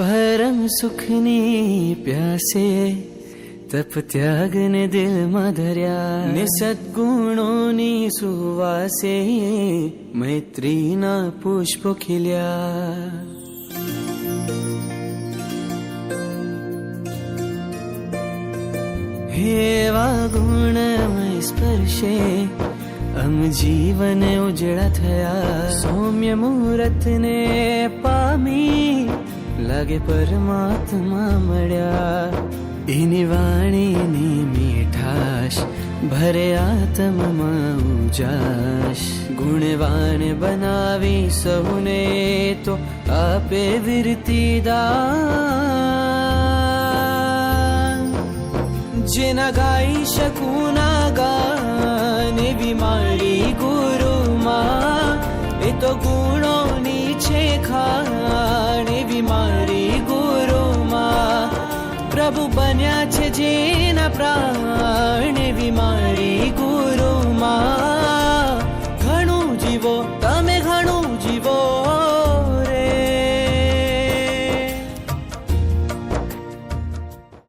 परम सुखनी प्यासे तप त्यागने दिल मधर्या। खनिग नैत्री पुष् हे वा गुण मै स्पर्शे उजड़ा थया। सौम्य मुहूर्त ने पामी લાગે પરમાત્મા મળ્યા. એની વાણીની મીઠાશ, ભરે આત્મમાં ઉજાશ. ગુણવાન બનાવી સૌને તો આપે વિરતીદા જેના ગાઈ શકું ના ગાને બી ગુરુમાં, એ તો ગુણોની છે ખાણ પ્રભુ બન્યા છે જેના પ્રાણ બીમારી ગુરુમાં. ઘણું જીવો તમે ઘણું જીવો